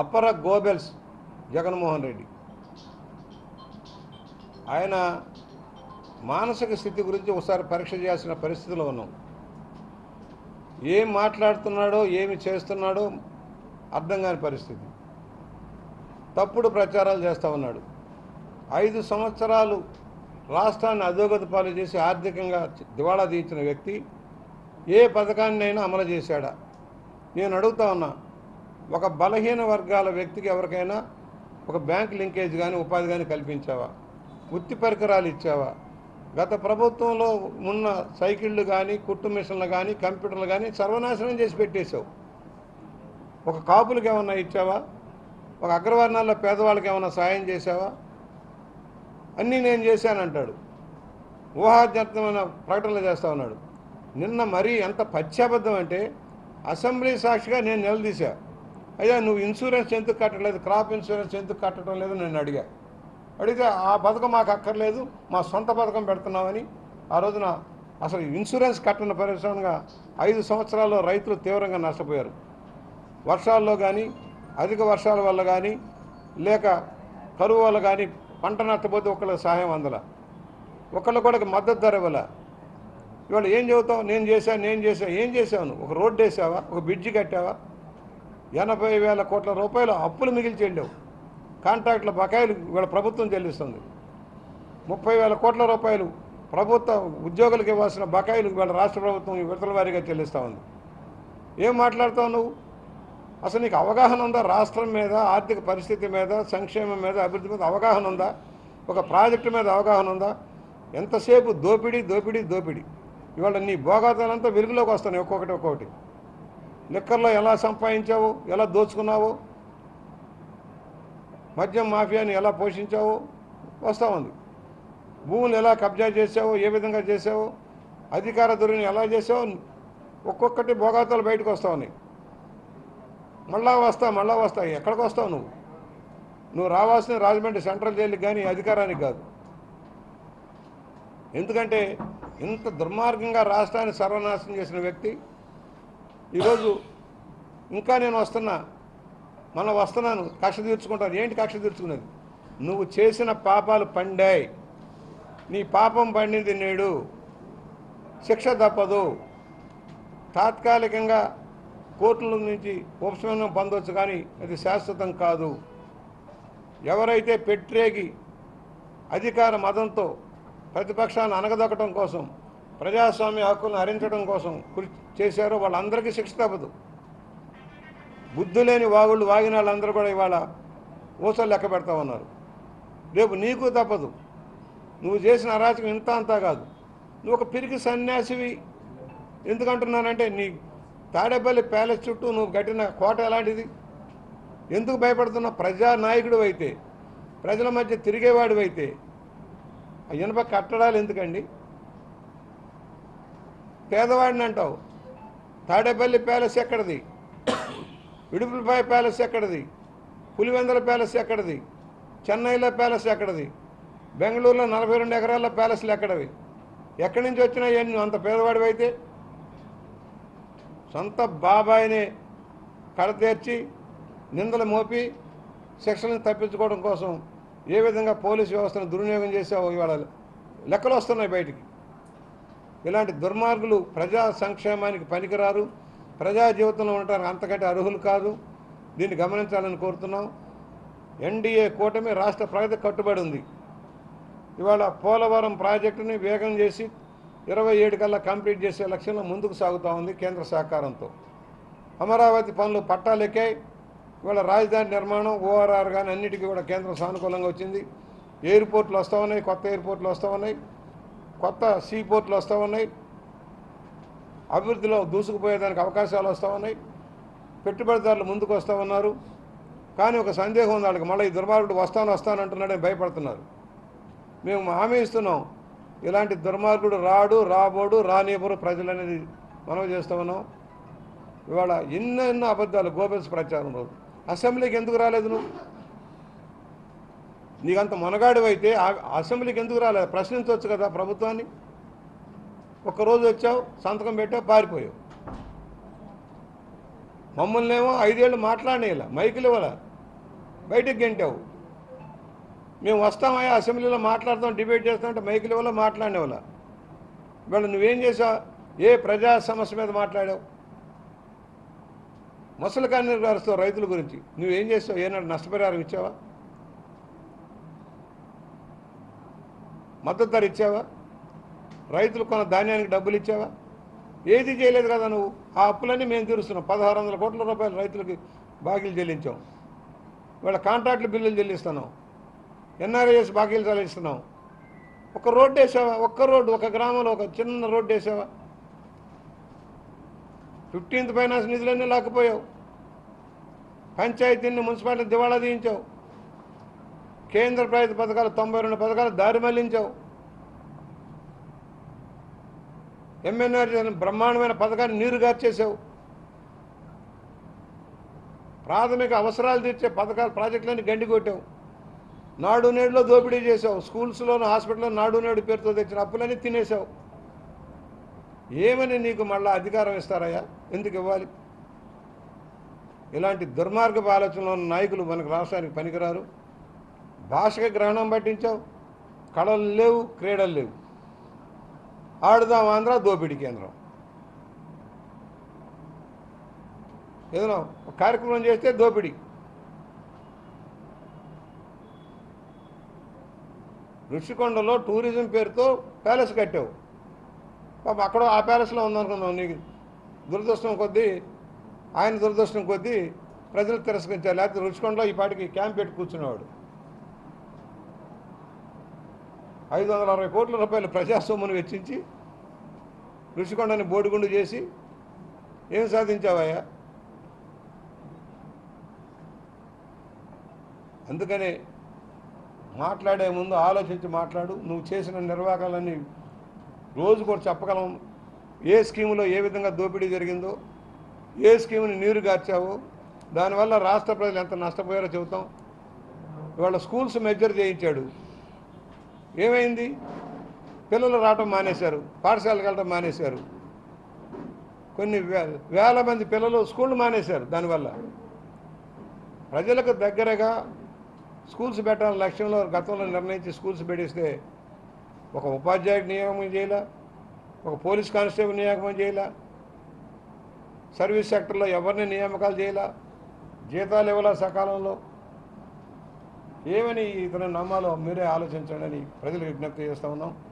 అపర గోబెల్స్ జగన్మోహన్ రెడ్డి. ఆయన మానసిక స్థితి గురించి ఒకసారి పరీక్ష చేయాల్సిన పరిస్థితిలో ఉన్నాం. ఏం మాట్లాడుతున్నాడో ఏమి చేస్తున్నాడో అర్థం కాని పరిస్థితి. తప్పుడు ప్రచారాలు చేస్తూ ఉన్నాడు. ఐదు సంవత్సరాలు రాష్ట్రాన్ని అధోగతి పాలు చేసి ఆర్థికంగా దివాళా తీయించిన వ్యక్తి ఏ పథకాన్నైనా అమలు చేశాడా? నేను అడుగుతా ఉన్నా ఒక బలహీన వర్గాల వ్యక్తికి ఎవరికైనా ఒక బ్యాంక్ లింకేజ్ కానీ ఉపాధి కానీ కల్పించావా? వృత్తి పరికరాలు ఇచ్చావా? గత ప్రభుత్వంలో ఉన్న సైకిళ్ళు కానీ కుట్టు మిషన్లు కానీ కంప్యూటర్లు కానీ సర్వనాశనం చేసి పెట్టేశావు. ఒక కాపులకు ఏమన్నా ఇచ్చావా? ఒక అగ్రవర్ణాల్లో పేదవాళ్ళకి ఏమైనా సాయం చేశావా? అన్నీ నేను చేశానంటాడు. ఊహాజనితమైన ప్రకటనలు చేస్తా ఉన్నాడు. నిన్న మరీ ఎంత పశ్చాబద్ధం అంటే అసెంబ్లీ సాక్షిగా నేను నిలదీశా. అయ్యా నువ్వు ఇన్సూరెన్స్ ఎందుకు కట్టలేదు క్రాప్ ఇన్సూరెన్స్ ఎందుకు కట్టడం లేదు నేను అడిగా. అడిగితే ఆ పథకం మాకు అక్కర్లేదు మా సొంత పథకం పెడుతున్నామని. ఆ రోజున అసలు ఇన్సూరెన్స్ కట్టిన పరిశ్రమగా ఐదు సంవత్సరాల్లో రైతులు తీవ్రంగా నష్టపోయారు. వర్షాల్లో కానీ అధిక వర్షాల వల్ల కానీ లేక కరువు వల్ల కానీ పంట నష్టపోతే ఒకళ్ళకి సహాయం అందల. ఒకళ్ళు కూడా మద్దతు ధర ఇవ్వాల. ఇవాళ ఏం చెబుతావు నేను చేశాను నేను చేశాను ఏం చేసావు ఒక రోడ్డు వేసావా? ఒక బ్రిడ్జి కట్టావా? ఎనభై వేల కోట్ల రూపాయలు అప్పులు మిగిల్చి వెళ్ళావు. కాంట్రాక్టుల బకాయిలు ఇవాళ ప్రభుత్వం చెల్లిస్తుంది. ముప్పై వేల కోట్ల రూపాయలు ప్రభుత్వ ఉద్యోగులకు ఇవ్వాల్సిన బకాయిలు ఇవాళ రాష్ట్ర ప్రభుత్వం విడతల వారీగా చెల్లిస్తూ ఉంది. ఏం మాట్లాడుతావు నువ్వు? అసలు నీకు అవగాహన ఉందా? రాష్ట్రం మీద ఆర్థిక పరిస్థితి మీద సంక్షేమం మీద అభివృద్ధి మీద అవగాహన ఉందా? ఒక ప్రాజెక్టు మీద అవగాహన ఉందా? ఎంతసేపు దోపిడీ దోపిడీ దోపిడీ. ఇవాళ నీ భోగాతాలంతా వెలుగులోకి వస్తాను ఒక్కొక్కటి ఒక్కొక్కటి. లిక్కర్లో ఎలా సంపాదించావు ఎలా దోచుకున్నావు మద్యం మాఫియాని ఎలా పోషించావు వస్తూ ఉంది. భూములు ఎలా కబ్జా చేసావు ఏ విధంగా చేసావు అధికార ధోరణి ఎలా చేసావు ఒక్కొక్కటి భోగాతాలు బయటకు వస్తావు ఉన్నాయి. మళ్ళా వస్తా మళ్ళా వస్తా ఎక్కడికి వస్తావు నువ్వు? నువ్వు రావాల్సిన రాజమండ్రి సెంట్రల్ జైలుకి కానీ అధికారానికి కాదు. ఎందుకంటే ఇంత దుర్మార్గంగా రాష్ట్రాన్ని సర్వనాశనం చేసిన వ్యక్తి ఈరోజు ఇంకా నేను వస్తున్నా మనం వస్తున్నాను కక్ష తీర్చుకుంటాను ఏంటి కక్ష తీర్చుకునేది? నువ్వు చేసిన పాపాలు పండాయి. నీ పాపం పండింది నేడు. శిక్ష తప్పదు. తాత్కాలికంగా కోర్టుల నుంచి ఉపశమనం పొందవచ్చు కానీ అది శాశ్వతం కాదు. ఎవరైతే పెట్రేగి అధికార మతంతో ప్రతిపక్షాన్ని అనగదొక్కడం కోసం ప్రజాస్వామ్య హక్కులను హరించడం కోసం కృషి చేశారో వాళ్ళందరికీ శిక్ష తప్పదు. బుద్ధి లేని వాగుళ్ళు వాగిన వాళ్ళందరూ కూడా ఇవాళ ఊసలు లెక్క పెడతా ఉన్నారు. రేపు నీకు తప్పదు. నువ్వు చేసిన అరాచకం ఇంత అంతా కాదు. నువ్వు ఒక పిరికి సన్యాసివి ఎందుకంటున్నానంటే నీ తాడేపల్లి ప్యాలెస్ చుట్టూ నువ్వు కట్టిన కోట ఎలాంటిది? ఎందుకు భయపడుతున్నావు? ప్రజానాయకుడు అయితే ప్రజల మధ్య తిరిగేవాడు అయితే. ఆ ఇనుప కట్టడాలు ఎందుకండి? పేదవాడిని అంటావు. తాడేపల్లి ప్యాలెస్ ఎక్కడిది? ఇడుపులపాయ ప్యాలెస్ ఎక్కడిది? పులివెందల ప్యాలెస్ ఎక్కడిది? చెన్నైలో ప్యాలెస్ ఎక్కడిది? బెంగళూరులో నలభై రెండు ఎకరాల ప్యాలెస్లు ఎక్కడవి? ఎక్కడి నుంచి వచ్చినా ఏం అంత పేదవాడివైతే సొంత బాబాయిని కడతీర్చి నిందలు మోపి శిక్షలను తప్పించుకోవడం కోసం ఏ విధంగా పోలీసు వ్యవస్థను దుర్వినియోగం చేసావో ఇవాళ లెక్కలు వస్తున్నాయి బయటికి. ఇలాంటి దుర్మార్గులు ప్రజా సంక్షేమానికి పనికిరారు. ప్రజా జీవితంలో ఉండటానికి అంతకంటే అర్హులు కాదు. దీన్ని గమనించాలని కోరుతున్నాం. ఎన్డీఏ కూటమి రాష్ట్ర ప్రగతి కట్టుబడి ఉంది. ఇవాళ పోలవరం ప్రాజెక్టుని వేగం చేసి ఇరవై ఏడు కల్లా కంప్లీట్ చేసే లక్ష్యంలో ముందుకు సాగుతూ ఉంది కేంద్ర సహకారంతో. అమరావతి పనులు పట్టాలెక్కాయి. ఇవాళ రాజధాని నిర్మాణం ఓఆర్ఆర్ కానీ అన్నిటికీ కూడా కేంద్రం సానుకూలంగా వచ్చింది. ఎయిర్పోర్ట్లు వస్తూ ఉన్నాయి కొత్త ఎయిర్పోర్ట్లు వస్తూ ఉన్నాయి. కొత్త సీ పోర్టులు వస్తూ ఉన్నాయి. అభివృద్ధిలో దూసుకుపోయేదానికి అవకాశాలు వస్తూ ఉన్నాయి. పెట్టుబడిదారులు ముందుకు వస్తూ ఉన్నారు. కానీ ఒక సందేహం ఉంది వాళ్ళకి మళ్ళీ ఈ దుర్మార్గుడు వస్తాను వస్తానంటున్నాడని భయపడుతున్నారు. మేము హామీ ఇస్తున్నాం ఇలాంటి దుర్మార్గుడు రాడు రాబోడు రానివ్వరు ప్రజలు అనేది మనం చేస్తూ ఉన్నాం. ఇవాళ ఎన్నెన్నో అబద్ధాలు గోబెల్స్ ప్రచారం రోజు. అసెంబ్లీకి ఎందుకు రాలేదు నువ్వు? నీకంత మొనగాడు అయితే అసెంబ్లీకి ఎందుకు రాలేదు? ప్రశ్నించవచ్చు కదా ప్రభుత్వాన్ని. ఒక్కరోజు వచ్చావు సంతకం పెట్టావు పారిపోయావు. మమ్మల్ని ఏమో ఐదేళ్ళు మాట్లాడేయాల మైకులు ఇవ్వాల? బయటికి గెంటావు. మేము వస్తామయ్యా అసెంబ్లీలో మాట్లాడతాం డిబేట్ చేస్తామంటే మైకులు ఇవ్వాల మాట్లాడేవాళ్ళ ఇవాళ నువ్వేం చేసావు ఏ ప్రజా సమస్య మీద మాట్లాడావు? ముసలి కానీ రైతుల గురించి. నువ్వేం చేసావు ఏనాడు నష్టపరిహారం ఇచ్చావా? మద్దతు ధర ఇచ్చావా? రైతులు కొన్న ధాన్యానికి డబ్బులు ఇచ్చావా? ఏది చేయలేదు కదా నువ్వు? ఆ అప్పులన్నీ మేము తీరుస్తున్నాం. పదహారు వందల కోట్ల రూపాయలు రైతులకి బాకీలు చెల్లించాం. వీళ్ళ కాంట్రాక్టుల బిల్లులు చెల్లిస్తున్నాం. ఎన్ఆర్ఐఎస్ బాకీలు చెల్లిస్తున్నాం. ఒక రోడ్డు వేసావా? ఒక్క రోడ్డు ఒక గ్రామంలో ఒక చిన్న రోడ్డు వేసావా? ఫిఫ్టీన్త్ ఫైనాన్స్ నిధులన్నీ లాక్కుపోయావు. పంచాయతీని మున్సిపాలిటీ దివాళా తీయించావు. కేంద్ర ప్రభుత్వ పథకాలు తొంభై రెండు పథకాలు దారి మళ్ళించావు. ఎంఎన్ఆర్ బ్రహ్మాండమైన పథకాన్ని నీరు గార్చేసావు ప్రాథమిక అవసరాలు తీర్చే పథకాలు ప్రాజెక్టులన్నీ గండి కొట్టావు. నాడు నేడులో దోపిడీ చేసావు స్కూల్స్లోను హాస్పిటల్లో నాడు నేడు పేరుతో తెచ్చిన అప్పులన్నీ తినేసావు ఏమని నీకు మళ్ళా అధికారం ఇస్తారయ్యా? ఎందుకు ఇవ్వాలి? ఇలాంటి దుర్మార్గపు ఆలోచనలో ఉన్న నాయకులు మనకు రాష్ట్రానికి పనికిరారు. భాషకి గ్రహణం పట్టించావు. కళలు లేవు క్రీడలు లేవు. ఆడుదాం ఆంధ్ర దోపిడీ కేంద్రం. ఏదైనా కార్యక్రమం చేస్తే దోపిడీ. ఋషికొండలో టూరిజం పేరుతో ప్యాలెస్ కట్టావు. పాప అక్కడ ఆ ప్యాలెస్లో ఉందనుకున్నావు నీకు. దురదృష్టం కొద్దీ ఆయన దురదృష్టం కొద్దీ ప్రజలు తిరస్కరించారు. లేకపోతే రుచికొండలో ఈ పాటికి క్యాంప్ పెట్టి కూర్చునేవాడు. ఐదు వందల అరవై కోట్ల రూపాయలు ప్రజాసొమ్మును వెచ్చించి ఋషికొండని బోడిగుండు చేసి ఏం సాధించావయ్యా? అందుకనే మాట్లాడే ముందు ఆలోచించి మాట్లాడు నువ్వు చేసిన నిర్వాహకాలన్నీ రోజు కూడా చెప్పగలం. ఏ స్కీములో ఏ విధంగా దోపిడీ జరిగిందో ఏ స్కీముని నీరు గార్చావో దానివల్ల రాష్ట్ర ప్రజలు ఎంత నష్టపోయారో చెబుతాం. ఇవాళ స్కూల్స్ మెజర్ చేయించాడు. ఏమైంది? పిల్లలు రావటం మానేశారు పాఠశాలకు వెళ్ళటం మానేశారు. కొన్ని వే- వేల మంది పిల్లలు స్కూల్ మానేశారు దానివల్ల. ప్రజలకు దగ్గరగా స్కూల్స్ పెట్టాలని లక్ష్యంలో గతంలో నిర్ణయించి స్కూల్స్ పెట్టిస్తే ఒక ఉపాధ్యాయుడి నియామకం చేయాల? ఒక పోలీస్ కానిస్టేబుల్ నియామకం చేయాల? సర్వీస్ సెక్టర్లో ఎవరిని నియామకాలు చేయాల? జీతాలు ఇవ్వాలా సకాలంలో? ఏమని ఇతను నమ్మాలో మీరే ఆలోచించండి అని ప్రజలకు విజ్ఞప్తి చేస్తా ఉన్నాం.